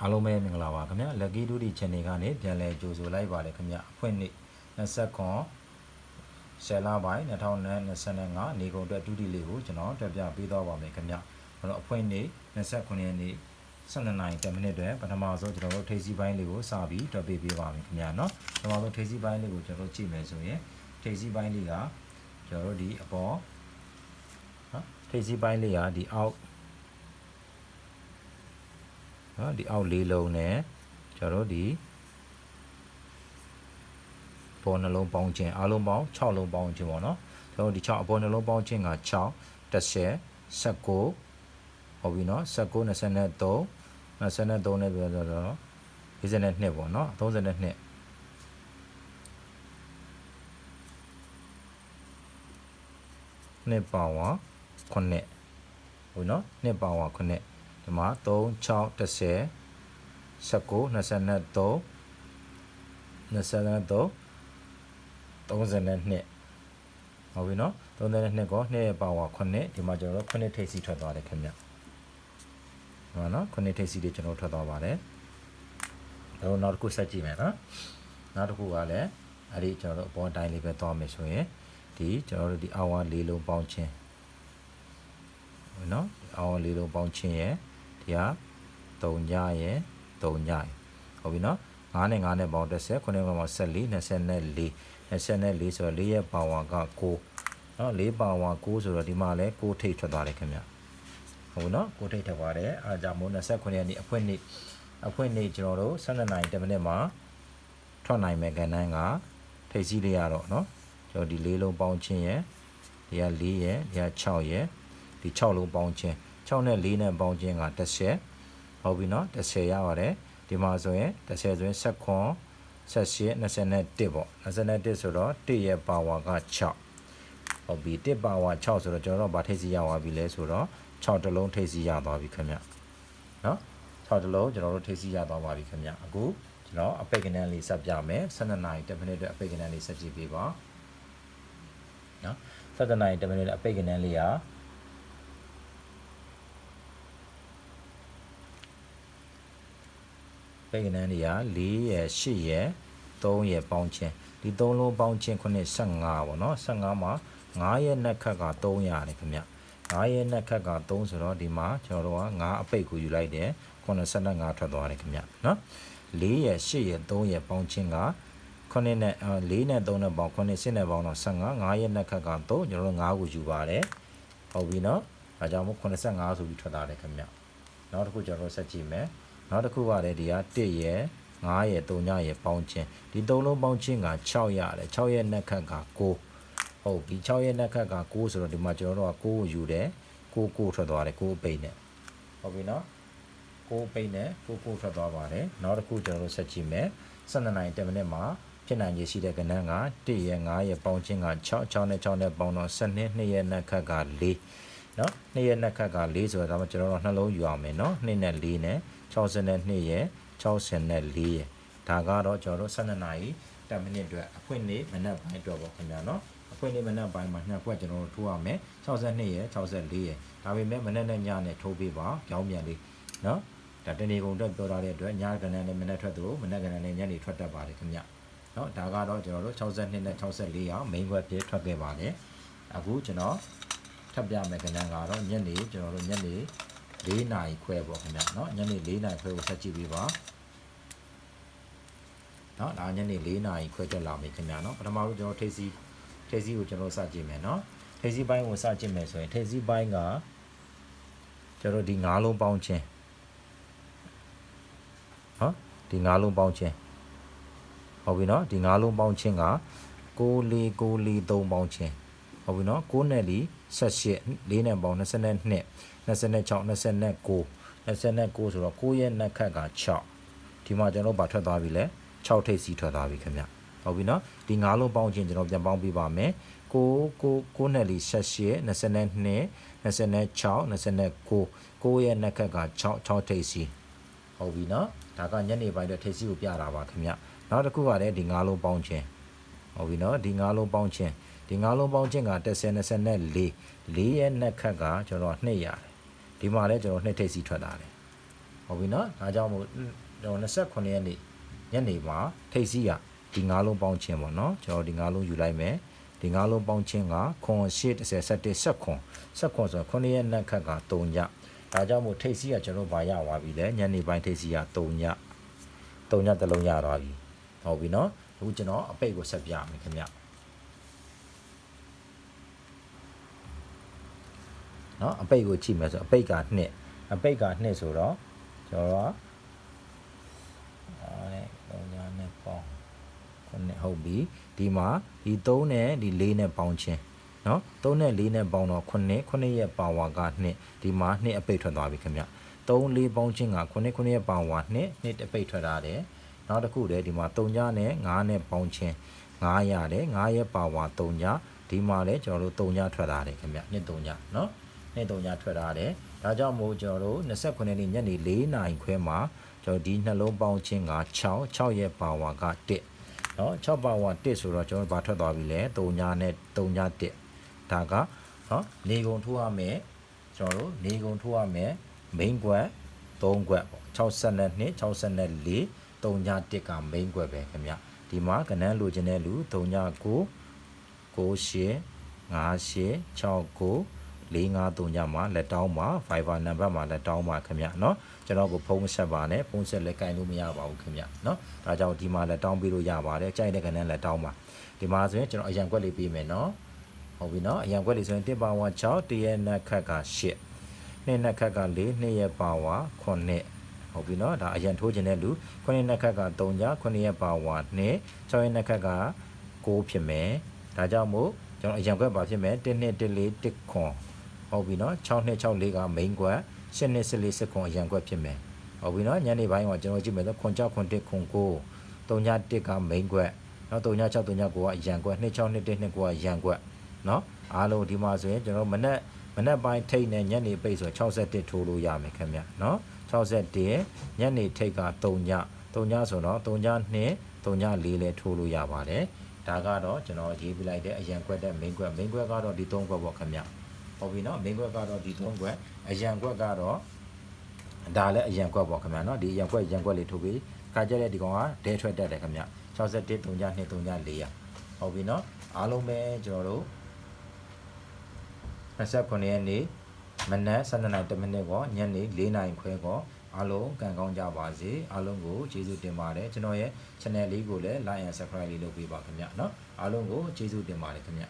အားလုံးပဲမင်္ဂလာပါခင်ဗျ Lucky Duty Channel ကနေပြန်လည်ကြိုဆိုလိုက်ပါတယ်ခင်ဗျအဖွင့်နေ့29ဆယ်လပိုင်း2025နေကုန်အတွက်ဒုတိလေးကိုကျွန်တော်တက်ပြပေးသွားပါမယ်ခင်ဗျအဲ့တော့အဖွင့်နေ့29ရက်နေ့12နာရီ10မိနစ်အတွက်ပထမဆုံးကျွန်တော်တို့ထိပ်စီးပိုင်းလေးကိုစပြီးတွက်ပေးပေးပါမယ်ခင်ဗျနော်ပထမဆုံးထိပ်စီးပိုင်းလေးကိုကျွန်တော်တို့ကြည့်မယ်ဆိုရင်ထိပ်စီးပိုင်းလေးကကျွန်တော်တို့ဒီအပေါ်နော်ထိပ်စီးပိုင်းလေးကဒီအောက် နော်ဒီအောက်လေးလုံးနဲ့ကျွန်တော်တို့ဒီပေါ်နှလုံးပေါင်းခြင်းအားလုံးပေါင်း6လုံးပေါင်းခြင်းပေါ့နော်ကျွန်တော်တို့ဒီ6အပေါ်နှလုံးပေါင်းခြင်းက6 10 19ဟုတ်ပြီနော်19 23 23နဲ့ပြောတော့42ပေါ့နော်32နှစ်ပါဝါ9ဟုတ်နော်နှစ်ပါဝါ9 ဒီမှာ3 6 10 19 23 23 32ဟုတ်ပြီနော်32ကော2ရဲ့ပါဝါ9ဒီမှာကျွန်တော်တို့9ထိပ်စီထွက်သွားတယ်ခင်ဗျဟုတ်ပါနော်9ထိပ်စီတွေကျွန်တော်ထွက်သွားပါတယ်တော့နောက်တစ်ခုဆက်ကြည့်မယ်နော်နောက်တစ်ခုကလည်းအဲ့ဒီကျွန်တော်တို့အပေါ်တိုင်းလေးပဲသွားမယ်ဆိုရင်ဒီကျွန်တော်တို့ဒီအဝါလေးလုံးပေါင်းခြင်းဟုတ်နော်အဝါလေးလုံးပေါင်းခြင်းရဲ့ ဒီဟာ3ညရဲ့3ညရဲ့ဟုတ်ပြီနော်9နဲ့9နဲ့ပေါင်း30 9နဲ့ပေါင်း14 24 24ဆိုတော့4ရဲ့ပါဝါက9နော်4ပါဝါ9ဆိုတော့ဒီမှာလဲ9ထိပ်ထွက်သွားတယ်ခင်ဗျဟုတ်ပြီနော်9ထိပ်ထွက်သွားတယ်အားကြောင့်မို့29ရက်နေ့အဖွင့်နေ့အဖွင့်နေ့ကျွန်တော်တို့12နာရီ10မိနစ်မှာထွက်နိုင်မယ်ကဏ္ဍကထိပ်စီးလေးရတော့နော်ကျွန်တော်ဒီ၄လုံးပေါင်းခြင်းရယ်ဒီက4ရယ်ဒီက6ရယ်ဒီ6လုံးပေါင်းခြင်း 6နဲ့4နဲ့ပေါင်းခြင်းက10ဟုတ်ပြီနော်10ရပါတယ်ဒီမှာဆိုရင်10ဆိုရင်7ခွန်78 21ပေါ့21ဆိုတော့1ရဲ့ပါဝါက6ဟုတ်ပြီ1ပါဝါ6ဆိုတော့ကျွန်တော်တို့ဗာထိပ်စီရသွားပြီလဲဆိုတော့6တလုံးထိပ်စီရသွားပြီခင်ဗျနော်6တလုံးကျွန်တော်တို့ထိပ်စီရသွားပါပြီခင်ဗျအခုကျွန်တော်အပိတ်ကနန်းလေးဆက်ပြမယ်12နာရီ10မိနစ်အတွက်အပိတ်ကနန်းလေးဆက်ကြည့်ပေးပါနော်12နာရီ10မိနစ်အတွက်အပိတ်ကနန်းလေးက ပိတ်ကနန်းတွေက4ရယ်8ရယ်3ရယ်ပေါင်းခြင်းဒီ3လုံးပေါင်းခြင်းခုနှစ်15ပေါ့နော်15မှာ9ရဲ့နှက်ခက်က3ရတယ်ခင်ဗျ9ရဲ့နှက်ခက်က3ဆိုတော့ဒီမှာကျွန်တော်တို့က9အပိတ်ကိုယူလိုက်တယ်85ထွက်သွားတယ်ခင်ဗျနော်4ရယ်8ရယ်3ရယ်ပေါင်းခြင်းကခုနှစ်နဲ့4နဲ့3နဲ့ပေါင်းခုနှစ်10နဲ့ပေါင်းတော့15 9ရဲ့နှက်ခက်က3ကျွန်တော်တို့9ကိုယူပါတယ်ဟုတ်ပြီနော်အဲကြောင့်မို့85ဆိုပြီးထွက်လာတယ်ခင်ဗျနောက်တစ်ခုကျွန်တော်တို့ဆက်ကြည့်မယ် နောက်တစ်ခုကလည်းဒီက1ရယ်9ရယ်3ညရယ်ပေါင်းခြင်းဒီသုံးလုံးပေါင်းခြင်းက6ရတယ်6ရဲ့နှက်ခက်က9ဟုတ်ပြီ6ရဲ့နှက်ခက်က9ဆိုတော့ဒီမှာကျွန်တော်တို့က9ကိုယူတယ်9 9ထွက်သွားတယ်9အပိတ်နဲ့ဟုတ်ပြီနော်9အပိတ်နဲ့9 9ထွက်သွားပါတယ်နောက်တစ်ခုကျွန်တော်တို့ဆက်ကြည့်မယ်12နိုင်10မိနစ်မှာဖြစ်နိုင်ရရှိတဲ့ကဏ္ဍက1ရဲ့9ရဲ့ပေါင်းခြင်းက6 6နဲ့6နဲ့ပေါင်းတော့12 2ရဲ့နှက်ခက်က4 နော်2ရဲ့နှက်ခက်က4ဆိုတော့ဒါမှကျွန်တော်တို့နှလုံးယူအောင်မယ်နော်2နဲ့4နဲ့62ရဲ့64ရဲ့ဒါကတော့ကျွန်တော်တို့12နာရီ10မိနစ်အတွက်အဖွင့်နေ့မနက်ပိုင်းအတွက်ပေါ့ခင်ဗျာနော်အဖွင့်နေ့မနက်ပိုင်းမှာနှစ်ခွက်ကျွန်တော်တို့ထိုးရမယ်62ရဲ့64ရဲ့ဒါပေမဲ့မနက်နဲ့ညနဲ့ထိုးပေးပါကြောင်းပြန်လေးနော်ဒါတနေ့ကုန်အတွက်ပြောထားတဲ့အတွက်ညကဏ္ဍနဲ့မနက်ထွက်သလိုမနက်ကဏ္ဍနဲ့ညနေထွက်တတ်ပါတယ်ခင်ဗျနော်ဒါကတော့ကျွန်တော်တို့62နဲ့64ရော main web ပြေထွက်ခဲ့ပါတယ်အခုကျွန်တော် ထပ်ပြမယ်ကဏ္ဍကတော့ညနေကျွန်တော်တို့ညနေ4နာရီခွဲပေါ့ခင်ဗျเนาะညနေ4နာရီခွဲကိုဆက်ကြည့်ပေးပါเนาะဒါညနေ4နာရီခွဲတက်လာပြီခင်ဗျเนาะပထမဆုံးကျွန်တော်ထိပ်စီးထိပ်စီးကိုကျွန်တော်စကြည့်မယ်เนาะထိပ်စီးပိုင်းကိုစကြည့်မယ်ဆိုရင်ထိပ်စီးပိုင်းကကျွန်တော်ဒီ၅လုံးပေါင်းခြင်းဟောဒီ၅လုံးပေါင်းခြင်းဟုတ်ပြီเนาะဒီ၅လုံးပေါင်းခြင်းက6 4 6 4 3ပေါင်းခြင်းဟုတ်ပြီเนาะ6နဲ့လီ 18 4နဲ့ပေါင်း22 26 29 29ဆိုတော့9ရဲ့နှက်ခက်က6ဒီမှာကျွန်တော်ဗာထွက်သွားပြီလဲ6ထိပ်စီထွက်သွားပြီခင်ဗျဟုတ်ပြီနော်ဒီ9လုံးပေါင်းချင်းကျွန်တော်ပြန်ပေါင်းပြပါမယ်9 9 9နဲ့လီ18 22 26 29 9ရဲ့နှက်ခက်က6 6ထိပ်စီဟုတ်ပြီနော်ဒါကညနေပိုင်းတော့ထိပ်စီကိုပြတာပါခင်ဗျနောက်တစ်ခုကလည်းဒီ9လုံးပေါင်းချင်းဟုတ်ပြီနော်ဒီ9လုံးပေါင်းချင်း ဒီ9လုံးပေါင်းချင်းက30 24 4ရဲ့နှက်ခက်ကကျွန်တော်2ရတယ်ဒီမှာလည်းကျွန်တော်နှစ်ထိပ်စီထွက်လာတယ်ဟုတ်ပြီနော်ဒါကြောင့်မို့ကျွန်တော်29ရက်နေ့ညနေမှာထိတ်စီးကဒီငါးလုံးပေါင်းချင်းပေါ့နော်ကျွန်တော်ဒီငါးလုံးယူလိုက်မယ်ဒီငါးလုံးပေါင်းချင်းကခွန်8 10 17 10ခွန်10ခွန်ဆိုတော့9ရက်နက်ခက်က3ညဒါကြောင့်မို့ထိတ်စီးကကျွန်တော်ဗာရသွားပြီလေညနေပိုင်းထိတ်စီးက3ည3ညတစ်လုံးရသွားပြီဟုတ်ပြီနော်အခုကျွန်တော်အပိတ်ကိုဆက်ပြမယ်ခင်ဗျ နော်အပိတ်ကိုကြည့်မယ်ဆိုအပိတ်က2အပိတ်က2ဆိုတော့ကျွန်တော်ကအားနဲ့3ညနဲ့ပေါင်းခုနှစ်ဟုတ်ပြီဒီမှာဒီ3နဲ့ဒီ4နဲ့ပေါင်းချင်းနော်3နဲ့4နဲ့ပေါင်းတော့9 9ရဲ့ပါဝါက2ဒီမှာ2အပိတ်ထွက်သွားပြီခင်ဗျ3 4ပေါင်းချင်းက9 9ရဲ့ပါဝါ2 2အပိတ်ထွက်လာတယ်နောက်တစ်ခုတည်းဒီမှာ3ညနဲ့9နဲ့ပေါင်းချင်း9ရတယ်9ရဲ့ပါဝါ3ညဒီမှာလည်းကျွန်တော်တို့3ညထွက်လာတယ်ခင်ဗျ2 3ည နော်2 3ညထွက်လာတယ်ဒါကြောင့်မို့ကျွန်တော်တို့29ရက်နေ့ညနေ4နာရီခွဲမှာကျွန်တော်ဒီနှလုံးပေါင်းချင်းက6 6ရဲ့ပါဝါက1เนาะ6ပါဝါ1ဆိုတော့ကျွန်တော်ဘာထွက်သွားပြီလဲ3ညနဲ့3ည1ဒါကเนาะနေကုန်ထိုးရမယ်ကျွန်တော်တို့နေကုန်ထိုးရမယ် main ကွက်3ကွက်ပေါ့62 64 3ည1က main ကွက်ပဲခင်ဗျဒီမှာကနန်းလိုချင်တဲ့လူ3ည9 98 58 69 453ညမှာလက်တောင်းမှာ Viber နံပါတ်မှာလက်တောင်းမှာခင်ဗျเนาะကျွန်တော်ကိုဖုန်းမဆက်ပါနဲ့ဖုန်းဆက်လည်းကင်လို့မရပါဘူးခင်ဗျเนาะဒါကြောင့်ဒီမှာလက်တောင်းပေးလို့ရပါတယ်ကြိုက်တဲ့ကနန်းလက်တောင်းပါဒီမှာဆိုရင်ကျွန်တော်အရန်ကွက်လေးပေးမယ်เนาะဟုတ်ပြီเนาะအရန်ကွက်လေးဆိုရင်1ပါဝါ6တရက်နက်ခက်က8နှစ်နက်ခက်က4နှစ်ရက်ပါဝါ9ဟုတ်ပြီเนาะဒါအရန်ထိုးခြင်းတဲ့လူ9နှစ်နက်ခက်က3ည9ရက်ပါဝါ2 6ရက်နက်ခက်က6ဖြစ်မယ်ဒါကြောင့်မို့ကျွန်တော်အရန်ကွက်ပါဖြစ်မယ်1နှစ်1 4 1ခွန် ဟုတ်ပြီနော်6နှစ်6လေးက main ကွက်7နှစ်14 10ခွန်အရန်ကွက်ဖြစ်မယ်ဟုတ်ပြီနော်ညနေပိုင်းမှာကျွန်တော်ကြည့်မယ်ဆိုခွန်6ခွန်1ခွန်9 3ည1က main ကွက်နော်3ည6 3ည9ကအရန်ကွက်2 6နှစ်1နှစ်9ကအရန်ကွက်နော်အားလုံးဒီမှာဆိုရင်ကျွန်တော်မနေ့မနေ့ပိုင်းထိတ်နဲ့ညနေပိတ်ဆို61ထိုးလို့ရမယ်ခင်ဗျနော်61ညနေထိတ်က3ည3ညဆိုတော့3ည2 3ည4လဲထိုးလို့ရပါတယ်ဒါကတော့ကျွန်တော်ရေးပြလိုက်တဲ့အရန်ကွက်တဲ့ main ကွက် main ကွက်ကတော့ဒီ3ကွက်ပေါ့ခင်ဗျ ဟုတ်ပြီနော် main ကွက်ကတော့ဒီ3ကွက်အရန်ကွက်ကတော့ဒါလည်းအရန်ကွက်ပေါ့ခင်ဗျနော်ဒီအရန်ကွက်ရန်ကွက်လေးထိုးပြီးခါကြတဲ့ဒီကောင်ကဒဲထွက်တတ်တယ်ခင်ဗျ61 3ည2 3ည4ရဟုတ်ပြီနော်အားလုံးပဲကျွန်တော်တို့29ရက်နေ့မနက်12နာရီ10မိနစ်ကောညနေ4နာရီခွဲကောအားလုံးကံကောင်းကြပါစေအားလုံးကိုကျေးဇူးတင်ပါတယ်ကျွန်တော်ရဲ့ channel လေးကိုလည်း like and subscribe လေးလုပ်ပေးပါခင်ဗျเนาะအားလုံးကိုကျေးဇူးတင်ပါတယ်ခင်ဗျ